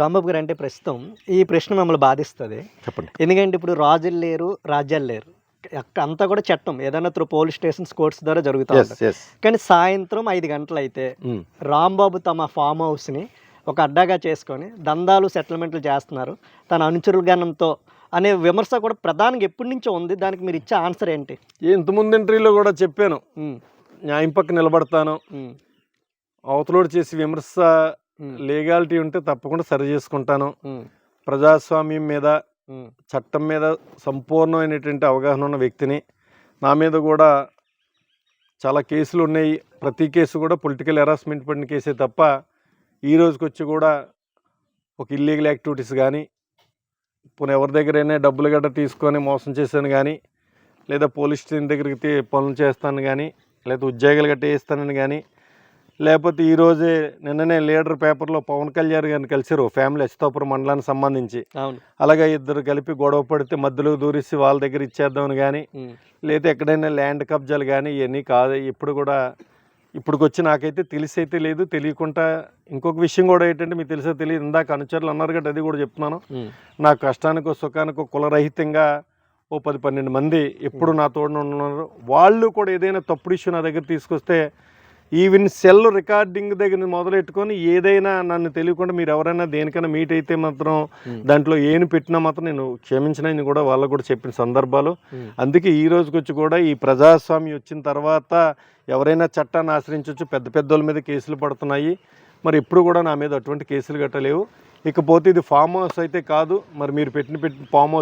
రాంబాబు గారు అంటే ప్రస్తుతం ఈ ప్రశ్న మమ్మల్ని బాధిస్తుంది. చెప్పండి. ఎందుకంటే ఇప్పుడు రాజులు లేరు రాజ్యాలు లేరు. అంతా కూడా చట్టం. ఏదైనా త్రూ పోలీస్ స్టేషన్స్ కోర్ట్స్ ద్వారా జరుగుతూ ఎస్ ఉంటుంది. ఎస్ కానీ సాయంత్రం ఐదు గంటలు అయితే రాంబాబు తమ ఫామ్ హౌస్ని ఒక అడ్డాగా చేసుకొని దందాలు సెటిల్మెంట్లు చేస్తున్నారు. తన అనుచరుల గణంతో అనే విమర్శ కూడా ప్రధానంగా ఎప్పటి నుంచో ఉంది. దానికి మీరు ఇచ్చే ఆన్సర్ ఏంటి? ఇంతకుముందు ఇంటర్వ్యూలో కూడా చెప్పాను. ఉమ్, న్యాయం పక్క నిలబడతాను. ఉమ్, అవతలోడు చేసి విమర్శ లీగాలిటీ ఉంటే తప్పకుండా సరి చేసుకుంటాను. ప్రజాస్వామ్యం మీద చట్టం మీద సంపూర్ణమైనటువంటి అవగాహన ఉన్న వ్యక్తిని నా మీద కూడా చాలా కేసులు ఉన్నాయి. ప్రతి కేసు కూడా పొలిటికల్ హెరాస్మెంట్ పడిన కేసే తప్ప ఈ రోజుకి వచ్చి కూడా ఒక ఇల్లీగల్ యాక్టివిటీస్ కానీ పోనీ ఎవరి దగ్గరైనా డబ్బులు గట్రా తీసుకొని మోసం చేశాను కానీ లేదా పోలీస్ స్టేషన్ దగ్గరికి పనులు చేస్తాను కానీ లేదా ఉద్యోగాలు గట్రా వేస్తానని కానీ లేకపోతే ఈరోజే నిన్ననే లీడర్ పేపర్లో పవన్ కళ్యాణ్ గారిని కలిసారు ఫ్యామిలీ అచితాపురం మండలానికి సంబంధించి. అలాగే ఇద్దరు కలిపి గొడవ పడితే మధ్యలో దూరిసి వాళ్ళ దగ్గర ఇచ్చేద్దామని కానీ లేదా ఎక్కడైనా ల్యాండ్ కబ్జాలు కానీ ఇవన్నీ కాదు. ఇప్పుడు కూడా ఇప్పటికి వచ్చి నాకైతే తెలిసి అయితే లేదు. తెలియకుండా ఇంకొక విషయం కూడా ఏంటంటే మీకు తెలిసే తెలియదు. ఇందాక అనుచరులు అన్నారు కదా అది కూడా చెప్తున్నాను. నా కష్టానికో సుఖానికో కులరహితంగా ఓ పది పన్నెండు మంది ఎప్పుడు నా తోడున ఉన్నారు. వాళ్ళు కూడా ఏదైనా తప్పుడు ఇష్యూ నా దగ్గర తీసుకొస్తే ఈవెన్ సెల్ రికార్డింగ్ దగ్గర మొదలెట్టుకొని ఏదైనా నన్ను తెలియకుండా మీరు ఎవరైనా దేనికైనా మీట్ అయితే మాత్రం ఉమ్, దాంట్లో ఏను పెట్టినా మాత్రం నేను క్షమించినని కూడా వాళ్ళకు కూడా చెప్పిన సందర్భాలు. ఉమ్. అందుకే ఈ రోజుకి వచ్చి కూడా ఈ ప్రజాస్వామ్యం వచ్చిన తర్వాత ఎవరైనా చట్టాన్ని ఆశ్రయించవచ్చు పెద్ద పెద్దోళ్ళ మీద కేసులు పడుతున్నాయి. మరి ఎప్పుడు కూడా నా మీద అటువంటి కేసులు గట్టలేవు ఇకపోతే ఇది ఫామ్ హౌస్ అయితే కాదు. మరి మీరు పెట్టిన పెట్టిన ఫామ్ హౌస్